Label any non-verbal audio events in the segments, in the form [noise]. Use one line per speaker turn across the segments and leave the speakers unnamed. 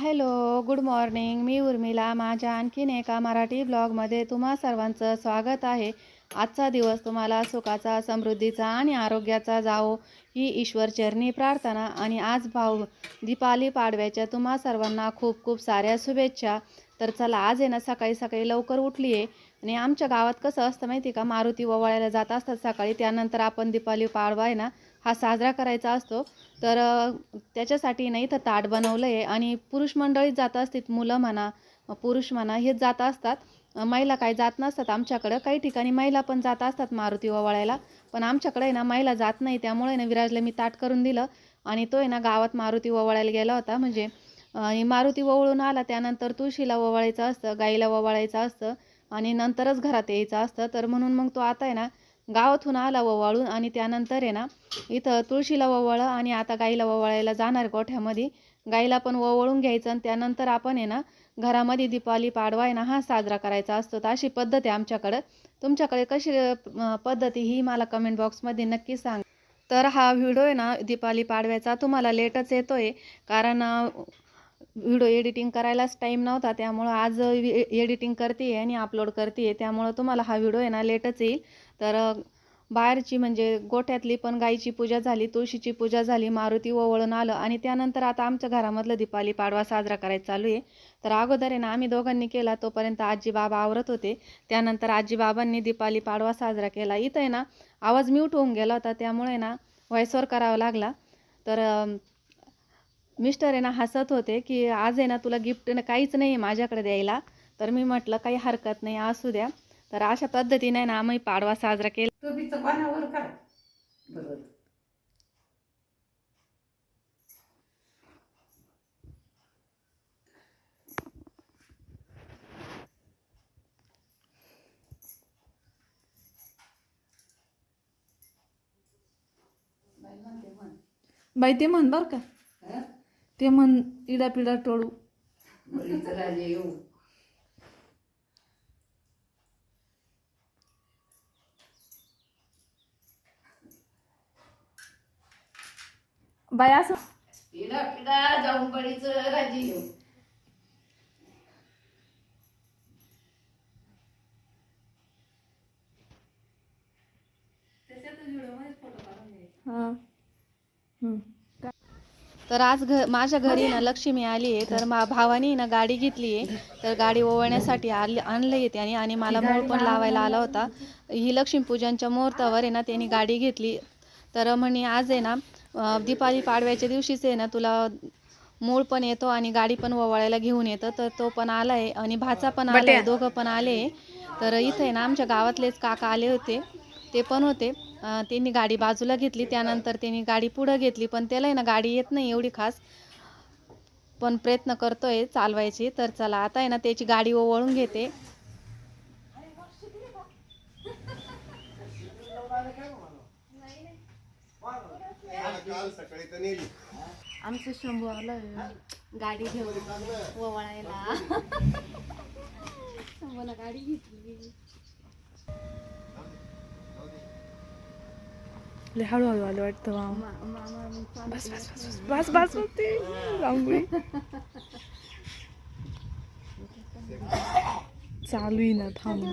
Hello good morning. मी उर्मिला. माझ्या आणखीन एका मराठी ब्लॉगमध्ये तुम्हा सर्वांचं स्वागत आहे. आजचा दिवस तुम्हाला सुखाचा समृद्धीचा आणि आरोग्याचा जावो ही ईश्वरचरणी प्रार्थना. आणि आज भाऊ दीपाली पाडव्याच्या तुम्हा सर्वांना खूप खूप साऱ्या शुभेच्छा. तर चला आज आहे ना सकाळी सकाळी लवकर उठली आहे आणि आमच्या गावात कसं असतं माहिती आहे का? मारुती ववाळायला जात असतात सकाळी. त्यानंतर आपण दीपाली पाडवा आहे ना हा साजरा करायचा असतो. तर त्याच्यासाठी नाही इथं ताट बनवलं आहे आणि पुरुष मंडळीत जात असतात मुलं म्हणा पुरुष म्हणा हेच जात असतात. महिला काय जात नसतात आमच्याकडं. काही ठिकाणी महिला पण जात असतात मारुती ओवाळायला. पण आमच्याकडे आहे ना महिला जात नाही. त्यामुळे ना विराजला मी ताट करून दिलं आणि तो आहे ना गावात मारुती ओवाळायला गेला होता. म्हणजे आणि मारुती ओवळून आला. त्यानंतर तुळशीला ओवाळायचं असतं गाईला ओवाळायचं असतं आणि नंतरच घरात यायचं असतं. तर म्हणून मग तो आता आहे ना गावातून आला ववाळून आणि त्यानंतर आहे ना इथं तुळशीला ववाळं आणि आता गाईला ववाळायला जाणार गोठ्यामध्ये. गाईला पण ववळून घ्यायचं आणि त्यानंतर आपण आहे ना घरामध्ये दीपावली पाडवा आहे ना हा साजरा करायचा असतो. तर अशी पद्धत आहे आमच्याकडं. तुमच्याकडे कशी पद्धती ही मला कमेंट बॉक्समध्ये नक्की सांग. तर हा व्हिडिओ आहे ना दीपावली पाडव्याचा तुम्हाला लेटच येतो आहे कारण व्हिडिओ एडिटिंग करायलाच टाईम नव्हता त्यामुळं आज एडिटिंग करते आणि अपलोड करते आहे त्यामुळं तुम्हाला हा व्हिडिओ आहे ना लेटच येईल. तर बाहेरची म्हणजे गोठ्यातली पण गाईची पूजा झाली तुळशीची पूजा झाली मारुती ओवळून आलं आणि त्यानंतर आता आमच्या घरामधलं दीपाली पाडवा साजरा करायचा चालू आहे. तर अगोदर आहे ना आम्ही दोघांनी केला तोपर्यंत आजी बाबा आवरत होते. त्यानंतर आजी बाबांनी दीपावली पाडवा साजरा केला. इथं आहे ना आवाज म्यूट होऊन गेला होता त्यामुळे ना व्हॉइसवर करावा लागला. तर मिस्टर आहे ना हसत होते की आज आहे ना तुला गिफ्ट काहीच नाही आहे माझ्याकडे द्यायला. तर मी म्हटलं काही हरकत नाही असू द्या. तर अशा पद्धतीने ना आम्ही पाडवा साजरा केला.
बाई ते म्हण बर का. ते म्हण इडा पिडा टोळू.
येऊ
बाई असं
पिढा पिढा जाऊन बळीचं राजे येऊ
हा. हम्म.
तर आज घ माझ्या घरी ना लक्ष्मी आली आहे तर मा भावानी ना गाडी घेतली आहे. तर गाडी ओवळण्यासाठी आली आणलं आहे त्याने आणि मला मूळ पण लावायला आला होता. ही लक्ष्मीपूजनच्या मुहूर्तावर आहे ना त्यांनी गाडी घेतली. तर म्हणे आज आहे ना दीपावली पाडव्याच्या दिवशीच आहे ना तुला मूळ पण येतो आणि गाडी पण ओवाळायला घेऊन येतं. तर तो पण आला आहे आणि भाचा पण आला आहे दोघं पण आले तर इथं आहे ना आमच्या गावातलेच काका आले होते. ते पण होते. त्यांनी गाडी बाजूला घेतली त्यानंतर त्यांनी गाडी पुढं घेतली पण त्याला आहे ना गाडी येत नाही एवढी खास. पण प्रयत्न करतोय चालवायची तर चला आता आहे ना त्याची गाडी ओवळून घेते. आमचं शंभू आलं गाडी घेऊन ओवळायला. शंभूला गाडी घेतली.
लय हळूहळू आलं वाटतं वा बस बस बस बस बस होते. रांगोळी. चालू आहे ना थांब.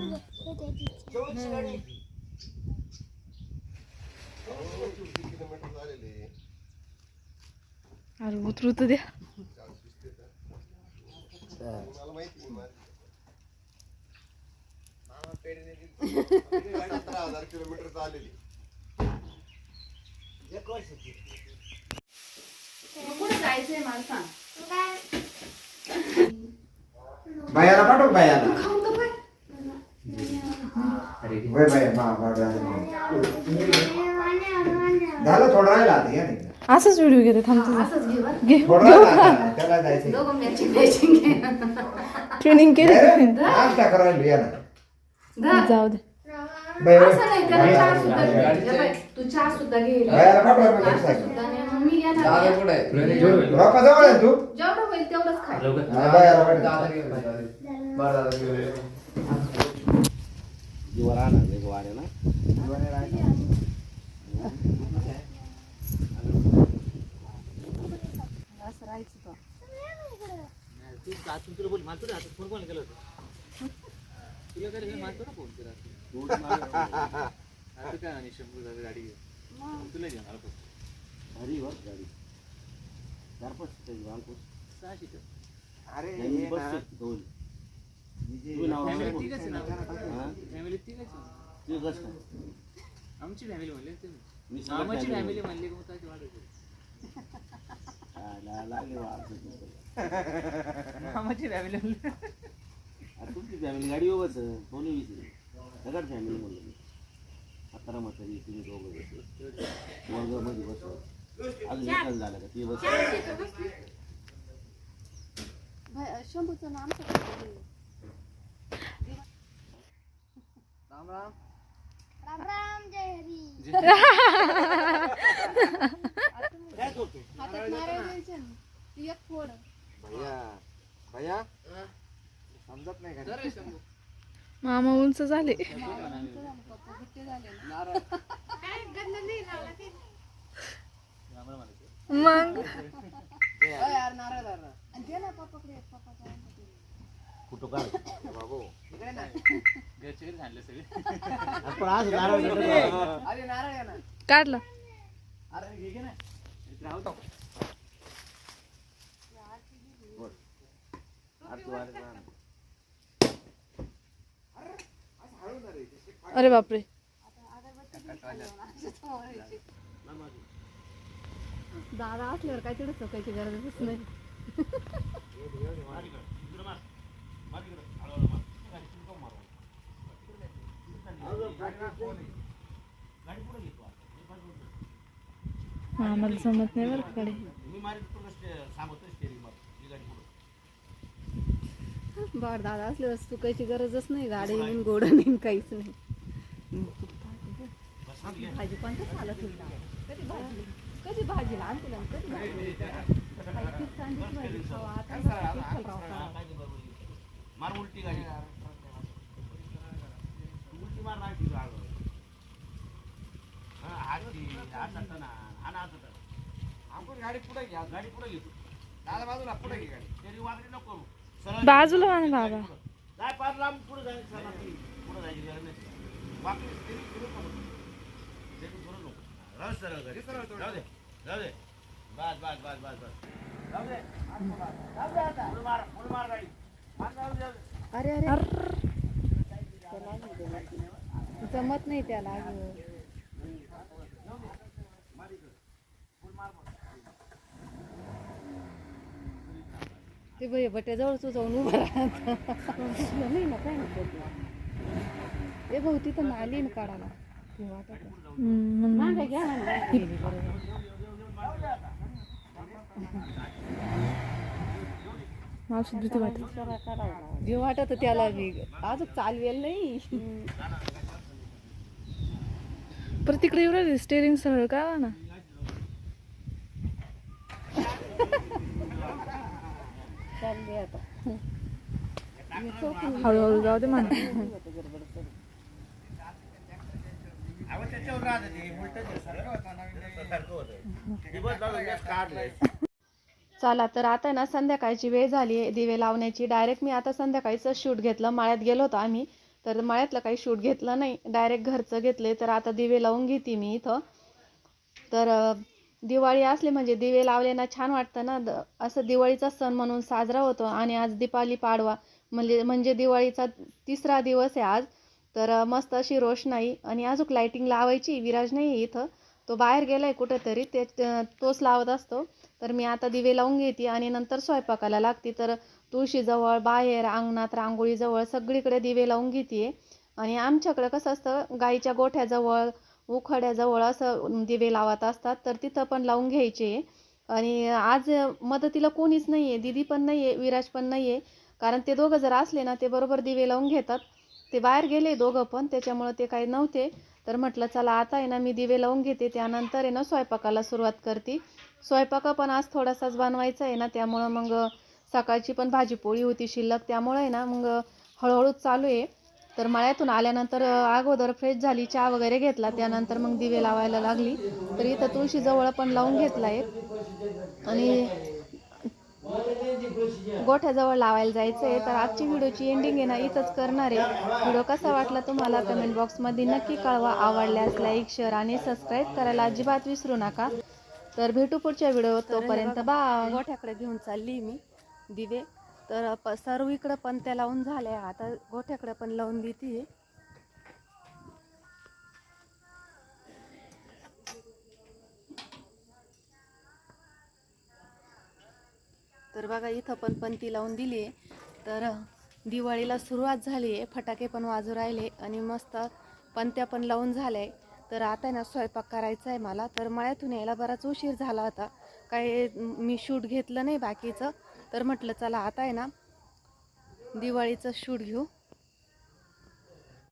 अरे उतरू तर द्या.
बायाला पाठव बायाला? वय बाया मा मा- झालं थोडं राहिला आता या नाही
असंच व्हिडिओ घेते थांबते.
त्याला जायचं
ट्रेनिंग केली का
तू चहा सुद्धा घे.
बायाला पाठवा मग एक सायकल.
मी येणार
रोका जवळ आहे तू.
जेवढं होईल तेवढंच खा.
हा, बायाला पाठव.
असं राहायचं तो.
तुला बोल ना आता फोन कोण केलं होतं? तुला काय रे, मानतो ना फोन आता काय आणि शंभर गाडी घे. तुला घे मला पण.
भारी वर गाडी. चार पाच सीटाची
सहा
दोन.
फॅमिली आहे ना.
हा?
फॅमिली आहे. आमची फॅमिली म्हणले ते
मी सगळं
मामाची
family
फॅमिली म्हणली की मग काय
हा, ला- लागले.
मामाची फॅमिली म्हणली.
तुमची फॅमिली गाडी बस दोन्ही वीस आहे. सगळ्यात फॅमिली म्हणलं मी. अकरा म्हातारी तुम्ही दोघं वर्गमध्ये बस अजून एकच झालं का? ती बस
शंभूचं नाम
राम राम.
हातात नारळ द्यायचे ना. ती एक फोड.
मामा उंच झाले.
पप्पा गुट्टे झाले ना
राम राम म्हणायचं.
मग.
कुठं काय आज नारळ.
काढलं.
आज तू आले ना.
अरे बापरे
दादा असल्यावर काय तिकडे चौकायची गरजच नाही
आम्हाला जमत नाही बरं का गाडी
मी मारीत तुला स्टे- सांगतो स्टेरिंग मार. गाडी पुढं.
बर दादा असल्यावर चुकायची गरजच नाही गाडी येऊन गोड नाही काहीच नाही भाजी पण तर चालत कधी भाजी कधी भाजी लहान तुला कधी भाजी खायची कांद्याची भाजी खावा आता करा.
बरोबर मार उलटी गाडी उलटी मार नाही ती हा, हात ना. हा आज आपण गाडी पुढे घ्या गाडी पुढे घेतो दादा बाजूला पुढे घे गाडी तरी वागडी नको
बाजूला बाबा
काय पार लांब पुढे जायचं पुढे जायची गरज नाही सरळ गाडी. जाऊ दे. जाऊ दे. बस बस बस बस बस. जाऊ दे. मार मार, जाऊ दे.
अरे अरे. जमत नाही त्याला. ते बाई बट्याजवळ तू जाऊन उभा राहत [laughs] नाही ना काय नाही. ते भाऊ तिथं नाली ना काढायला. ते वाटत
हम्म, मग
घ्या ना गेली बरोबर
मावशी भीती वाटत.
वाटत त्याला बी. अजून चालवेल नाही.
पर तिकडे येऊ राहिली स्टेरिंग सरळ का ना.
चालले आता.
हळूहळू जाऊ दे म्हणा.
अहो, त्याच्यावर राहतं ते, उलटं ते सरळ सारखं होतं. हे बस जाऊ दे, यात काढलंय.
चला तर आता ना संध्याकाळची वेळ झाली आहे दिवे लावण्याची. डायरेक्ट मी आता संध्याकाळीच शूट घेतलं. माळ्यात गेलो होतो आम्ही. तर माळ्यातलं काही शूट घेतलं नाही. डायरेक्ट घरचं घेतले तर आता दिवे लावून घेते मी इथं. तर दिवाळी असली म्हणजे दिवे लावले ना छान वाटतं ना. द- असं दिवाळीचा सण म्हणून साजरा होतो. आणि आज दीपावली पाडवा. म्हणजे म्हणजे दिवाळीचा तिसरा दिवस आहे आज. तर मस्त अशी रोषणाई आणि अजून लाईटिंग लावायची. विराज नाही आहे इथं. तो बाहेर गेलाय कुठेतरी. ते ते- तोच लावत असतो. तर मी आता दिवे लावून घेते आणि नंतर स्वयंपाकाला लागते. तर तुळशीजवळ बाहेर अंगणात रांगोळीजवळ सगळीकडे दिवे लावून घेते. आणि आमच्याकडं कसं असतं गाईच्या गोठ्याजवळ उखड्याजवळ असं दिवे लावत असतात. तर तिथं पण लावून घ्यायचे. आणि आज मदतीला कोणीच नाही आहे दिदी पण नाही आहे विराज पण नाही आहे कारण ते दोघं जर असले ना ते बरोबर दिवे लावून घेतात. ते बाहेर गेले दोघं पण त्याच्यामुळं ते काही नव्हते. तर म्हटलं चला आता आहे ना मी दिवे लावून घेते. त्यानंतर आहे ना स्वयंपाकाला सुरुवात करते. स्वयंपाक पण आज थोडासाच बनवायचा आहे ना त्यामुळं मग सकाळची पण भाजीपोळी होती शिल्लक. त्यामुळं आहे ना मग हळूहळू चालू आहे. तर मळ्यातून आल्यानंतर अगोदर फ्रेश झाली चहा वगैरे घेतला. त्यानंतर मग दिवे लावायला लागली. तर इथं तुळशीजवळ पण लावून घेतला आहे आणि गोठ्याजवळ लावायला जायचं आहे तर आजची व्हिडिओची एंडिंग आहे ना इथंच करणार आहे. व्हिडिओ कसा वाटला तुम्हाला कमेंट बॉक्समध्ये नक्की कळवा. आवडल्यास लाईक शेअर आणि सबस्क्राईब करायला अजिबात विसरू नका. तर भेटू पुढच्या व्हिडिओ तोपर्यंत. बा
गोठ्याकडे घेऊन चालली मी दिवे. तर सर्व इकडं पण त्या लावून झाल्या. आता गोठ्याकडे पण लावून देते तर बघा इथं पण पंती लावून दिली आहे. तर दिवाळीला सुरुवात झाली आहे. फटाके पण वाजू राहिले आणि मस्त पंत्या पण लावून झाल्या आहे. तर आता आहे ना स्वयंपाक करायचा आहे मला. तर मळ्यातून यायला बराच उशीर झाला होता. काही मी शूट घेतलं नाही बाकीचं. तर म्हटलं चला आता आहे ना दिवाळीचं शूट घेऊ.